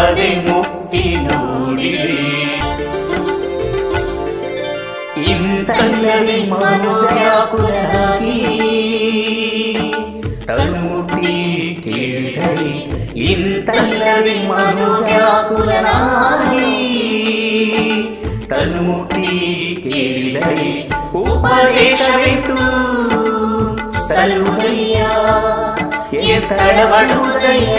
ಅದೇ ಮುಕ್ತಿ ನೋಡಿರಿ ಇಂತಲ್ಲದೆ ಮನೋವ್ಯಾಕುಲರಾಗಿ ತನ್ನುಟಿ ಕೇಳಿದಳಿ ಇಂತಲ್ಲದೆ ಮನೋವ್ಯಾಕುಲರಾಗಿ ತನ್ನುಟಿ ಕೇಳಿದಳಿ ಉಪದೇಶವಿತ್ತು ಸಲುದಯ್ಯ ಎತ್ತಳವಡುವುದಯ್ಯ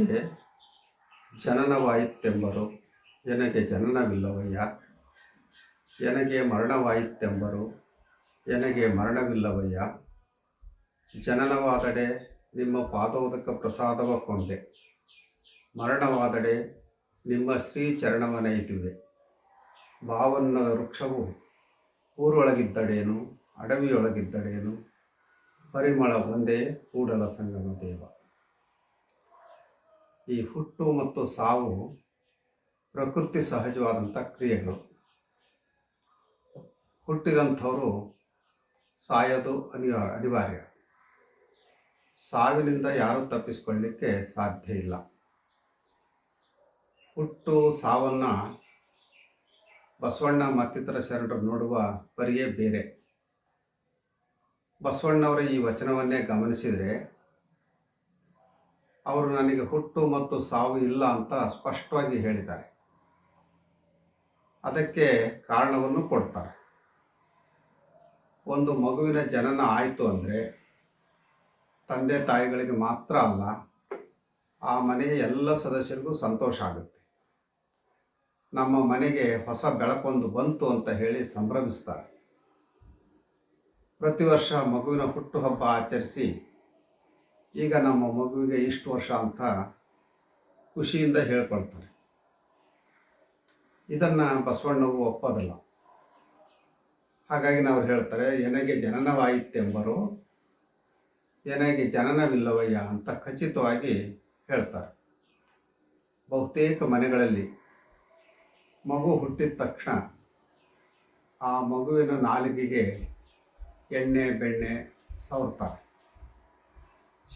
ನನಗೆ ಜನನವಾಯಿತೆಂಬರು ಎನಗೆ ಜನನವಿಲ್ಲವಯ್ಯ ಎನಗೆ ಮರಣವಾಯಿತೆಂಬರು ಎನಗೆ ಮರಣವಿಲ್ಲವಯ್ಯ ಜನನವಾದಡೆ ನಿಮ್ಮ ಪಾದೋದಕ ಪ್ರಸಾದವ ಕೊಂಡೆ ಮರಣವಾದಡೆ ನಿಮ್ಮ ಶ್ರೀ ಚರಣವನೈತಿವೆ ಭಾವನ್ನದ ವೃಕ್ಷವು ಊರೊಳಗಿದ್ದಡೇನು, ಅಡವಿಯೊಳಗಿದ್ದಡೇನು, ಪರಿಮಳ ಒಂದೇ ಕೂಡಲ ಸಂಗಮ ದೇವ. ಈ ಹುಟ್ಟು ಮತ್ತು ಸಾವು ಪ್ರಕೃತಿ ಸಹಜವಾದಂಥ ಕ್ರಿಯೆಗಳು. ಹುಟ್ಟಿದಂಥವರು ಸಾಯೋದು ಅನಿವಾರ್ಯ ಅನಿವಾರ್ಯ. ಸಾವಿನಿಂದ ಯಾರೂ ತಪ್ಪಿಸ್ಕೊಳ್ಳಿಕ್ಕೆ ಸಾಧ್ಯ ಇಲ್ಲ. ಹುಟ್ಟು, ಸಾವನ್ನು ಬಸವಣ್ಣ ಮತ್ತಿತರ ಶರಣರು ನೋಡುವ ಪರಿಯೇ ಬೇರೆ. ಬಸವಣ್ಣವರ ಈ ವಚನವನ್ನೇ ಗಮನಿಸಿದರೆ ಅವರು ನನಗೆ ಹುಟ್ಟು ಮತ್ತು ಸಾವು ಇಲ್ಲ ಅಂತ ಸ್ಪಷ್ಟವಾಗಿ ಹೇಳಿದ್ದಾರೆ. ಅದಕ್ಕೆ ಕಾರಣವನ್ನು ಕೊಡ್ತಾರೆ. ಒಂದು ಮಗುವಿನ ಜನನ ಆಯಿತು ಅಂದರೆ ತಂದೆ ತಾಯಿಗಳಿಗೆ ಮಾತ್ರ ಅಲ್ಲ, ಆ ಮನೆಯ ಎಲ್ಲ ಸದಸ್ಯರಿಗೂ ಸಂತೋಷ ಆಗುತ್ತೆ. ನಮ್ಮ ಮನೆಗೆ ಹೊಸ ಬೆಳಕೊಂದು ಬಂತು ಅಂತ ಹೇಳಿ ಸಂಭ್ರಮಿಸ್ತಾರೆ. ಪ್ರತಿ ವರ್ಷ ಮಗುವಿನ ಹುಟ್ಟುಹಬ್ಬ ಆಚರಿಸಿ ಈಗ ನಮ್ಮ ಮಗುವಿಗೆ ಇಷ್ಟು ವರ್ಷ ಅಂತ ಖುಷಿಯಿಂದ ಹೇಳ್ಕೊಳ್ತಾರೆ. ಇದನ್ನು ಬಸವಣ್ಣವು ಒಪ್ಪೋದಿಲ್ಲ. ಹಾಗಾಗಿ ನಾವು ಹೇಳ್ತಾರೆ, ಎನಗೆ ಜನನವಾಯಿತೆಂಬರು, ಎನಗೆ ಜನನವಿಲ್ಲವಯ್ಯ ಅಂತ ಖಚಿತವಾಗಿ ಹೇಳ್ತಾರೆ. ಬಹುತೇಕ ಮನೆಗಳಲ್ಲಿ ಮಗು ಹುಟ್ಟಿದ ತಕ್ಷಣ ಆ ಮಗುವಿನ ನಾಲಿಗೆಗೆ ಎಣ್ಣೆ, ಬೆಣ್ಣೆ ಸವರ್ತಾರೆ.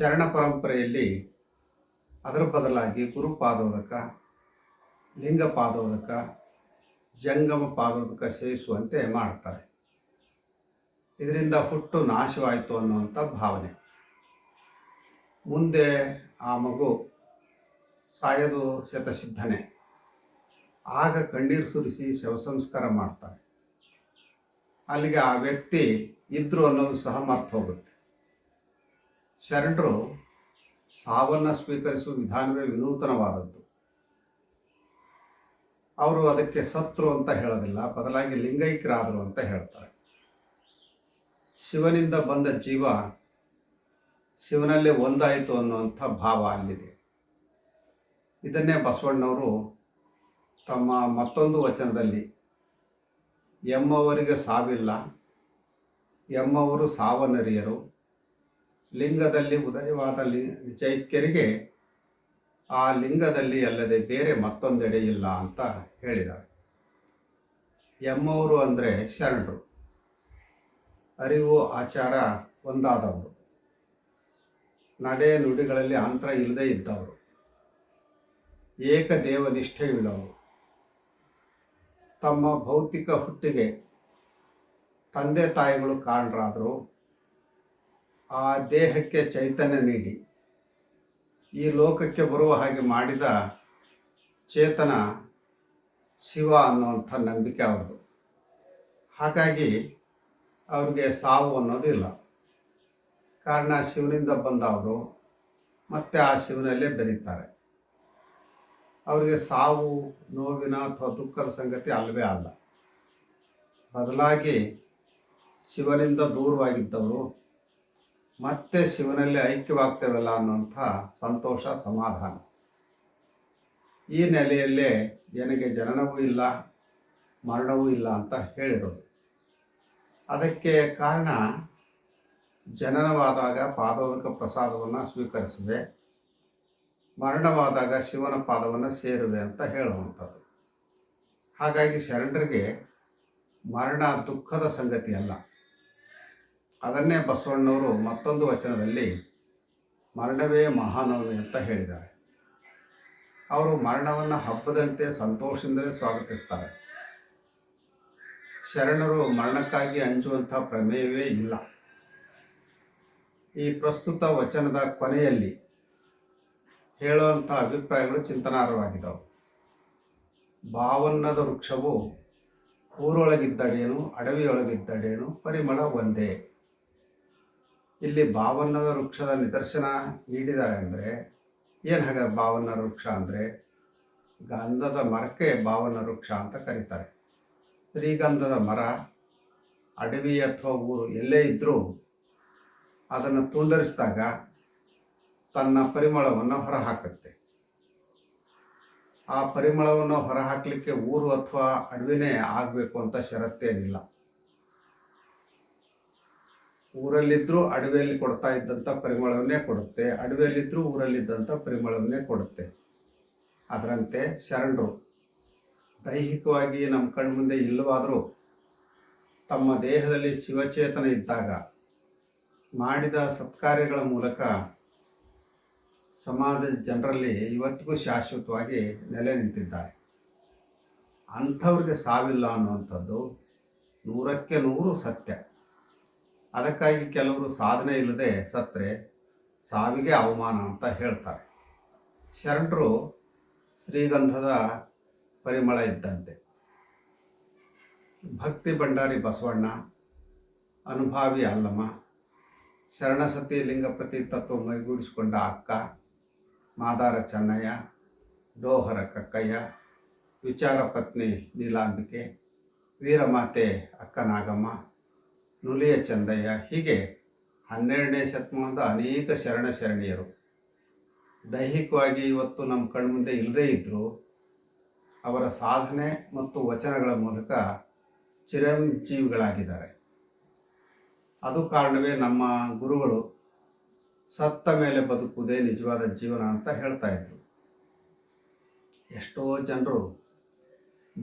ಶರಣ ಪರಂಪರೆಯಲ್ಲಿ ಅದರ ಬದಲಾಗಿ ಗುರುಪಾದೋದಕ ಲಿಂಗ ಪಾದೋದಕ ಜಂಗಮ ಪಾದೋದಕ ಸೇವಿಸುವಂತೆ ಮಾಡ್ತಾರೆ. ಇದರಿಂದ ಹುಟ್ಟು ನಾಶವಾಯಿತು ಅನ್ನುವಂಥ ಭಾವನೆ. ಮುಂದೆ ಆ ಮಗು ಸಾಯೋದು ಶತಸಿದ್ಧನೆ. ಆಗ ಕಣ್ಣೀರು ಸುರಿಸಿ ಶವ ಸಂಸ್ಕಾರ ಮಾಡ್ತಾರೆ. ಅಲ್ಲಿಗೆ ಆ ವ್ಯಕ್ತಿ ಇದ್ರು ಅನ್ನೋದು ಸಹ ಮರ್ತು ಹೋಗುತ್ತೆ. ಶರಣರು ಸಾವನ್ನು ಸ್ವೀಕರಿಸುವ ವಿಧಾನವೇ ವಿನೂತನವಾದದ್ದು. ಅವರು ಅದಕ್ಕೆ ಸತ್ರು ಅಂತ ಹೇಳೋದಿಲ್ಲ, ಬದಲಾಗಿ ಲಿಂಗೈಕ್ಯರಾದರು ಅಂತ ಹೇಳ್ತಾರೆ. ಶಿವನಿಂದ ಬಂದ ಜೀವ ಶಿವನಲ್ಲೇ ಒಂದಾಯಿತು ಅನ್ನುವಂಥ ಭಾವ ಅಲ್ಲಿದೆ. ಇದನ್ನೇ ಬಸವಣ್ಣವರು ತಮ್ಮ ಮತ್ತೊಂದು ವಚನದಲ್ಲಿ, ಎಮ್ಮವರಿಗೆ ಸಾವಿಲ್ಲ, ಎಮ್ಮವರು ಸಾವನರಿಯರು ಲಿಂಗದಲ್ಲಿ ಉದಯವಾದ ಲಿ, ಚೈತ್ಯರಿಗೆ ಆ ಲಿಂಗದಲ್ಲಿ ಅಲ್ಲದೆ ಬೇರೆ ಮತ್ತೊಂದೆಡೆ ಇಲ್ಲ ಅಂತ ಹೇಳಿದ್ದಾರೆ. ಎಮ್ಮವರು ಅಂದರೆ ಶರಣರು ಅರಿವು, ಆಚಾರ ಒಂದಾದವರು ನಡೆ ನುಡಿಗಳಲ್ಲಿ ಅಂತರ ಇಲ್ಲದೆ ಇದ್ದವರು. ಏಕದೇವನಿಷ್ಠೆಯುಳ್ಳವರು ತಮ್ಮ ಭೌತಿಕ ಹುಟ್ಟಿಗೆ ತಂದೆ ತಾಯಿಗಳು ಕಾರಣರಾದರು ಆ ದೇಹಕ್ಕೆ ಚೈತನ್ಯ ನೀಡಿ. ಈ ಲೋಕಕ್ಕೆ ಬರುವ ಹಾಗೆ ಮಾಡಿದ ಚೇತನ ಶಿವ ಅನ್ನುವಂಥ ನಂಬಿಕೆ ಅವ್ರದ್ದು. ಹಾಗಾಗಿ ಅವ್ರಿಗೆ ಸಾವು ಅನ್ನೋದು ಇಲ್ಲ. ಕಾರಣ ಶಿವನಿಂದ ಬಂದವರು ಮತ್ತೆ ಆ ಶಿವನಲ್ಲೇ ಬೆರೀತಾರೆ. ಅವರಿಗೆ ಸಾವು, ನೋವಿನ ಅಥವಾ ದುಃಖದ ಸಂಗತಿ ಅಲ್ಲವೇ ಅಲ್ಲ. ಬದಲಾಗಿ ಶಿವನಿಂದ ದೂರವಾಗಿದ್ದವರು ಮತ್ತೆ ಶಿವನಲ್ಲಿ ಐಕ್ಯವಾಗ್ತೇವಲ್ಲ ಅನ್ನುವಂಥ ಸಂತೋಷ, ಸಮಾಧಾನ. ಈ ನೆಲೆಯಲ್ಲೇ ನನಗೆ ಜನನವೂ ಇಲ್ಲ, ಮರಣವೂ ಇಲ್ಲ ಅಂತ ಹೇಳಿರೋದು. ಅದಕ್ಕೆ ಕಾರಣ ಜನನವಾದಾಗ ಪಾದೋದಕ ಪ್ರಸಾದವನ್ನು ಸ್ವೀಕರಿಸುವೆ, ಮರಣವಾದಾಗ ಶಿವನ ಪಾದವನ್ನು ಸೇರುವೆ ಅಂತ ಹೇಳುವಂಥದ್ದು. ಹಾಗಾಗಿ ಶರಣರಿಗೆ ಮರಣ ದುಃಖದ ಸಂಗತಿ ಅಲ್ಲ ಅದನ್ನೇ ಬಸವಣ್ಣವರು ಮತ್ತೊಂದು ವಚನದಲ್ಲಿ ಮರಣವೇ ಮಹಾನವಮಿ ಅಂತ ಹೇಳಿದ್ದಾರೆ. ಅವರು ಮರಣವನ್ನು ಹಬ್ಬದಂತೆ ಸಂತೋಷದಿಂದಲೇ ಸ್ವಾಗತಿಸ್ತಾರೆ. ಶರಣರು ಮರಣಕ್ಕಾಗಿ ಹಂಚುವಂಥ ಪ್ರಮೇಯವೇ ಇಲ್ಲ. ಈ ಪ್ರಸ್ತುತ ವಚನದ ಕೊನೆಯಲ್ಲಿ ಹೇಳುವಂಥ ಅಭಿಪ್ರಾಯಗಳು ಚಿಂತನಾರ್ಹವಾಗಿದ್ದವು. ಭಾವನ್ನದ ವೃಕ್ಷವು ಊರೊಳಗಿದ್ದಡೇನು ಅಡವಿಯೊಳಗಿದ್ದಡೇನು ಪರಿಮಳ ಒಂದೇ. ಇಲ್ಲಿ ಭಾವನ್ನದ ವೃಕ್ಷದ ನಿದರ್ಶನ ನೀಡಿದ್ದಾರೆ ಅಂದರೆ ಏನು ಹಾಗೆ ಭಾವನ ವೃಕ್ಷ ಅಂದರೆ? ಗಂಧದ ಮರಕ್ಕೆ ಭಾವನ ವೃಕ್ಷ ಅಂತ ಕರೀತಾರೆ. ಶ್ರೀಗಂಧದ ಮರ, ಅಡವಿ ಅಥವಾ ಊರು ಎಲ್ಲೇ ಇದ್ದರೂ ಅದನ್ನು ತುಂಡರಿಸಿದಾಗ ತನ್ನ ಪರಿಮಳವನ್ನು ಹೊರಹಾಕುತ್ತೆ. ಆ ಪರಿಮಳವನ್ನು ಹೊರಹಾಕಲಿಕ್ಕೆ ಊರು ಅಥವಾ ಅಡವಿನೇ ಆಗಬೇಕು ಅಂತ ಷರತ್ತೇನಿಲ್ಲ. ಊರಲ್ಲಿದ್ದರೂ ಅಡವಿಯಲ್ಲಿ ಕೊಡ್ತಾ ಇದ್ದಂಥ ಪರಿಮಳವನ್ನೇ ಕೊಡುತ್ತೆ. ಅಡವಿಯಲ್ಲಿದ್ದರೂ ಊರಲ್ಲಿದ್ದಂಥ ಪರಿಮಳವನ್ನೇ ಕೊಡುತ್ತೆ. ಅದರಂತೆ ಶರಣರು, ದೈಹಿಕವಾಗಿ ನಮ್ಮ ಕಣ್ಮುಂದೆ ಇಲ್ಲವಾದರೂ ತಮ್ಮ ದೇಹದಲ್ಲಿ ಶಿವಚೇತನ ಇದ್ದಾಗ ಮಾಡಿದ ಸತ್ಕಾರ್ಯಗಳ ಮೂಲಕ ಸಮಾಜದ ಜನರಲ್ಲಿ ಇವತ್ತಿಗೂ ಶಾಶ್ವತವಾಗಿ ನೆಲೆ ನಿಂತಿದ್ದಾರೆ. ಅಂಥವ್ರಿಗೆ ಸಾವಿಲ್ಲ ಅನ್ನುವಂಥದ್ದು ನೂರಕ್ಕೆ ನೂರು ಸತ್ಯ. ಅದಕ್ಕಾಗಿ ಕೆಲವರು ಸಾಧನೆ ಇಲ್ಲದೆ ಸತ್ತರೆ ಸಾವಿಗೆ ಅವಮಾನ ಅಂತ ಹೇಳ್ತಾರೆ. ಶರಣರು ಶ್ರೀಗಂಧದ ಪರಿಮಳ ಇದ್ದಂತೆ. ಭಕ್ತಿ ಭಂಡಾರಿ ಬಸವಣ್ಣ, ಅನುಭಾವಿ ಅಲ್ಲಮ್ಮ ಶರಣಸತಿ ಲಿಂಗಪತಿ ತತ್ವ ಮೈಗೂಡಿಸಿಕೊಂಡ ಅಕ್ಕ, ಮಾದಾರ ಚೆನ್ನಯ್ಯ ದೋಹರ ಕಕ್ಕಯ್ಯ, ವಿಚಾರ ಪತ್ನಿ ನೀಲಾಂಬಿಕೆ, ವೀರಮಾತೆ ಅಕ್ಕ ನಾಗಮ್ಮ ನುಲಿಯ ಚಂದಯ್ಯ ಹೀಗೆ ಹನ್ನೆರಡನೇ ಶತಮಾನದ ಅನೇಕ ಶರಣ ಶರಣಿಯರು. ದೈಹಿಕವಾಗಿ ಇವತ್ತು ನಮ್ಮ ಕಣ್ಮುಂದೆ ಇಲ್ಲದೇ ಇದ್ದರೂ ಅವರ ಸಾಧನೆ ಮತ್ತು ವಚನಗಳ ಮೂಲಕ ಚಿರಂಜೀವಿಗಳಾಗಿದ್ದಾರೆ. ಅದು ಕಾರಣವೇ ನಮ್ಮ ಗುರುಗಳು ಸತ್ತ ಮೇಲೆ ಬದುಕುವುದೇ ನಿಜವಾದ ಜೀವನ ಅಂತ ಹೇಳ್ತಾ ಇದ್ರು. ಎಷ್ಟೋ ಜನರು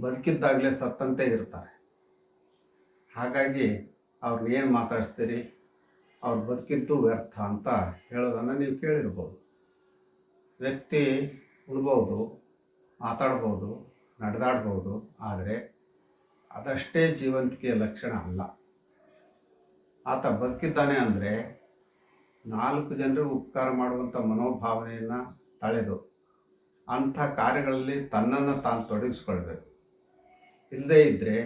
ಬದುಕಿದ್ದಾಗಲೇ ಸತ್ತಂತೆ ಇರ್ತಾರೆ. ಹಾಗಾಗಿ ಅವ್ರನ್ನ ಏನು ಮಾತಾಡಿಸ್ತೀರಿ? ಅವ್ರ ಬದುಕಿದ್ದು ವ್ಯರ್ಥ ಅಂತ ಹೇಳೋದನ್ನು ನೀವು ಕೇಳಿರ್ಬೋದು. ವ್ಯಕ್ತಿ ಉಣ್ಬೋದು ಮಾತಾಡ್ಬೋದು, ನಡೆದಾಡ್ಬೋದು, ಆದರೆ ಅದಷ್ಟೇ ಜೀವಂತಿಕೆಯ ಲಕ್ಷಣ ಅಲ್ಲ. ಆತ ಬದುಕಿದ್ದಾನೆ ಅಂದರೆ ನಾಲ್ಕು ಜನರಿಗೆ ಉಪಕಾರ ಮಾಡುವಂಥ ಮನೋಭಾವನೆಯನ್ನು ತಳೆದು ಅಂಥ ಕಾರ್ಯಗಳಲ್ಲಿ ತನ್ನನ್ನು ತಾನು ತೊಡಗಿಸ್ಕೊಳ್ಬೇಕು. ಇಲ್ಲದೇ ಇದ್ದರೆ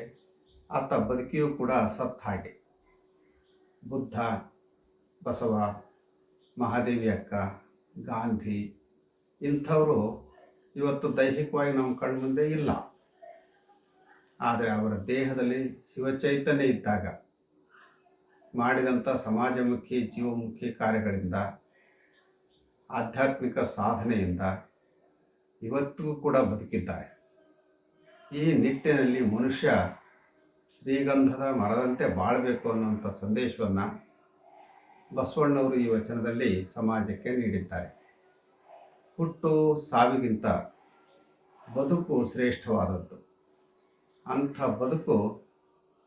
ಆತ ಬದುಕಿಯೂ ಕೂಡ ಸತ್ತ ಹಾಗೆ. ಬುದ್ಧ, ಬಸವ, ಮಹಾದೇವಿ ಅಕ್ಕ, ಗಾಂಧಿ, ಇಂಥವರು ಇವತ್ತು ದೈಹಿಕವಾಗಿ ನಮ್ಮ ಕಣ್ಮುಂದೆ ಇಲ್ಲ. ಆದರೆ ಅವರ ದೇಹದಲ್ಲಿ ಶಿವಚೈತನ್ಯ ಇದ್ದಾಗ ಮಾಡಿದಂಥ ಸಮಾಜಮುಖಿ, ಜೀವಮುಖಿ ಕಾರ್ಯಗಳಿಂದ, ಆಧ್ಯಾತ್ಮಿಕ ಸಾಧನೆಯಿಂದ ಇವತ್ತಿಗೂ ಕೂಡ ಬದುಕಿದ್ದಾರೆ. ಈ ನಿಟ್ಟಿನಲ್ಲಿ ಮನುಷ್ಯ ಶ್ರೀಗಂಧದ ಮರದಂತೆ ಬಾಳಬೇಕು ಅನ್ನುವಂಥ ಸಂದೇಶವನ್ನು ಬಸವಣ್ಣವರು ಈ ವಚನದಲ್ಲಿ ಸಮಾಜಕ್ಕೆ ನೀಡಿದ್ದಾರೆ. ಹುಟ್ಟು ಸಾವಿಗಿಂತ ಬದುಕು ಶ್ರೇಷ್ಠವಾದದ್ದು. ಅಂಥ ಬದುಕು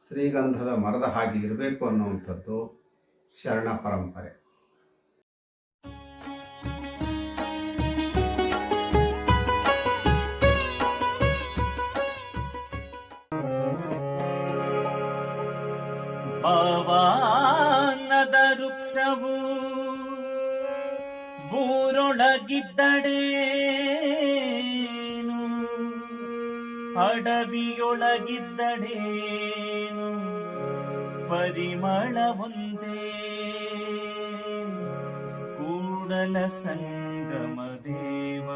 ಶ್ರೀಗಂಧದ ಮರದ ಹಾಗೆ ಇರಬೇಕು ಅನ್ನುವಂಥದ್ದು ಶರಣ ಪರಂಪರೆ. ಊರೊಳಗಿದ್ದಡೇನು ಅಡವಿಯೊಳಗಿದ್ದಡೇನು ಪರಿಮಳ ಒಂದೇ. ಕೂಡಲ ಸಂಗಮ ದೇವ.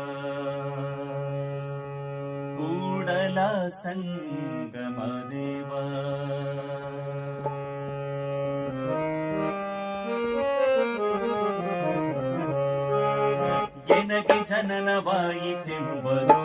ಕೂಡಲ ಸಂಗಮ ದೇವ. ಜನನವಾಯಿತೆಂಬರು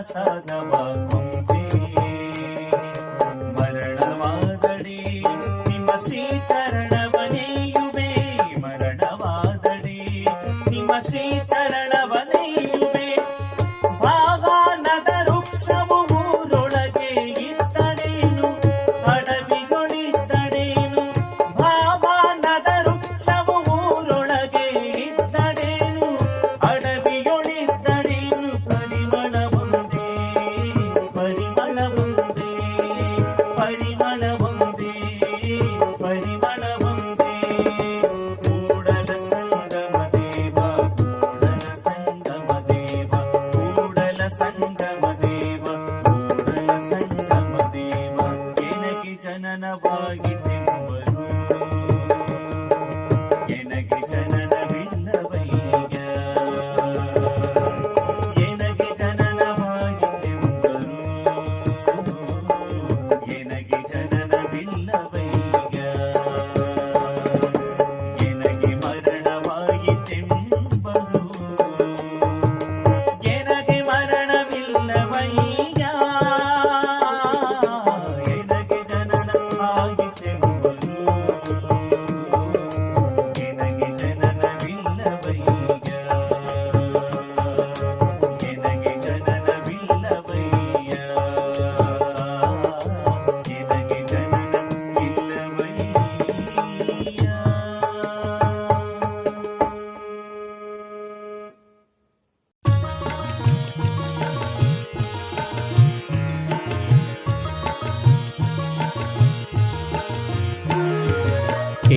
ಪಾದೋದಕ ಪ್ರಸಾದವ ಕೊಂಡೆ ಮರಣವಾದಡೆ ನಿಮ್ಮ ಶ್ರೀ ಚರಣವನೆಯುವೆ ಮರಣವಾದಡೆ ನಿಮ್ಮ ಶ್ರೀ ಚರಣವನೆಯುವೆ